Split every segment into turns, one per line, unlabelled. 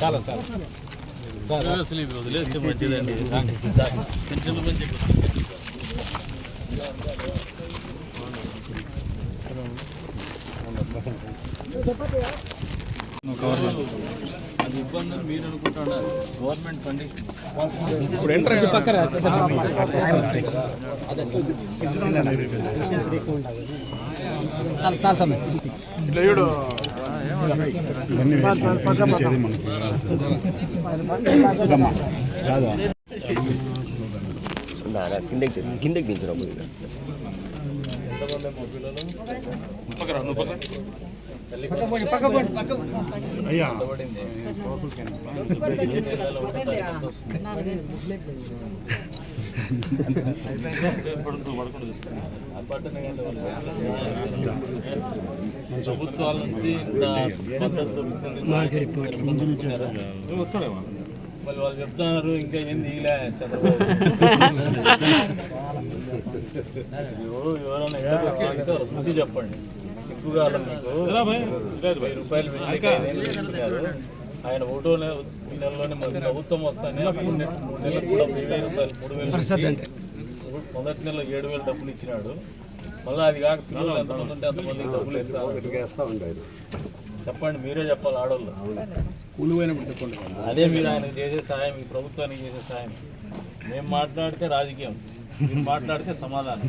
చాలా సార్
అసలు ఇవి వదిలేస్తే మంచిదండి పెన్షన్లు మంచి అది ఇబ్బంది అని మీరు అనుకుంటున్నారు గవర్నమెంట్ ఫండింగ్
ఇప్పుడు ఎంటర్ ఇట్లా చూడు.
కిందకి కిందకి దించినప్పుడు
అయ్యా
ప్రభుత్వాల నుంచి. మళ్ళీ వాళ్ళు చెప్తున్నారు ఇంకా చంద్రబాబు. ఎవరు ఎవరైనా వాళ్ళకి బుద్ధి చెప్పండి. సిగ్గుగా మీకు. రూపాయలు వెళ్ళి. ఆయన ఒకటో నెల నెలలోనే మన ప్రభుత్వం వస్తానే మూడు మూడు నెలలకు కూడా వెయ్యి రూపాయలు మూడు వేలు మొదటి నెల ఏడు వేలు డబ్బులు ఇచ్చినాడు. మళ్ళీ అది కాక పిల్లలు ఎంతమంది ఉంటే అంతమందికి డబ్బులు ఇస్తారు చెప్పండి మీరే చెప్పాలి ఆడవాళ్ళు అదే మీరు ఆయనకు చేసే సాయం ఈ ప్రభుత్వానికి చేసే సాయం. మేము మాట్లాడితే రాజకీయం. మీరు మాట్లాడితే సమాధానం.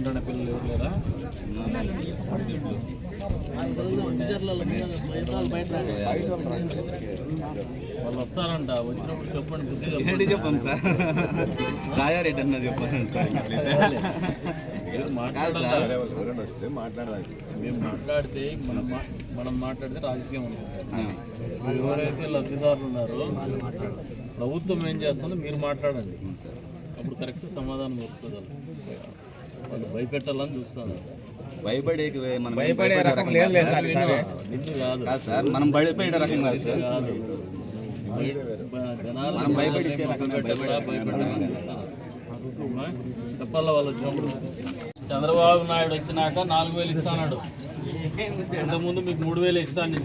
చదువుకుంటున్న పిల్లలు ఎవరు లేరా? వాళ్ళు వస్తారంట వచ్చినప్పుడు చెప్పండి బుద్ధి
ఏంటి చెప్పాం సార్? రాజారెడ్డి అన్న చెప్పాను
మాట్లాడాలి మేము మాట్లాడితే మనం మనం మాట్లాడితే రాజకీయం ఉంటుంది ఎవరైతే లబ్ధిదారులు ఉన్నారో ప్రభుత్వం ఏం చేస్తుందో? మీరు మాట్లాడండి. అప్పుడు కరెక్ట్ సమాధానం దొరుకుతుంది వాళ్ళు భయపెట్టాలని చూస్తాను
భయపడే మనం భయపడే రకం లేదు సార్.
కాదు.
సార్ మనం భయపడే రకం కాదు సార్.
జనాలు
మనం భయపడిచ్చే
చూస్తాను చెప్పాలా వాళ్ళు వచ్చినప్పుడు చంద్రబాబు నాయుడు వచ్చినాక నాలుగు వేలు ఇస్తాడు ఇంతకుముందు మీకు మూడు వేలు ఇస్తాను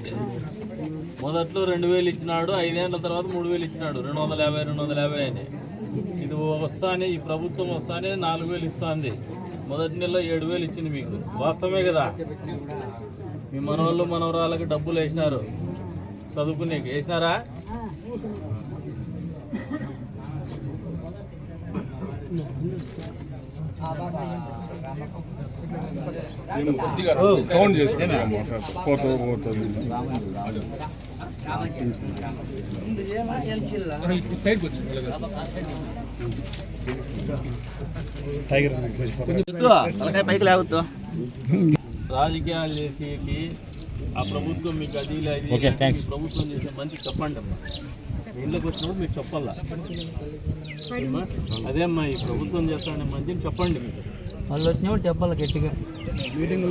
మొదట్లో రెండు వేలు ఇచ్చినాడు ఐదేళ్ళ తర్వాత మూడు వేలు ఇచ్చినాడు. రెండు వందల యాభై రెండు వందల యాభై అని ఇది వస్తానే ఈ ప్రభుత్వం వస్తానే నాలుగు వేలు ఇస్తుంది. మొదటి నెలలో ఏడు వేలు ఇచ్చింది మీకు. వాస్తవమే కదా? మీ మనవాళ్ళు మనవరాళ్ళకి డబ్బులు వేసినారు. చదువుకునే వేసినారా?
కౌంట్ చేసుకుంటాం పోతూ పోతుంది టైగర్
పైకి లేవద్దు
రాజకీయాలు చేసేకి ఆ ప్రభుత్వం మీకు అది ఈ ప్రభుత్వం చేసే మంచి చెప్పండి అమ్మా. ఇళ్ళకి వచ్చినప్పుడు మీరు చెప్పాలా? అదే అమ్మా ఈ ప్రభుత్వం చేస్తానే మంచిని చెప్పండి మీరు.
వాళ్ళు వచ్చినప్పుడు చెప్పాలి గట్టిగా.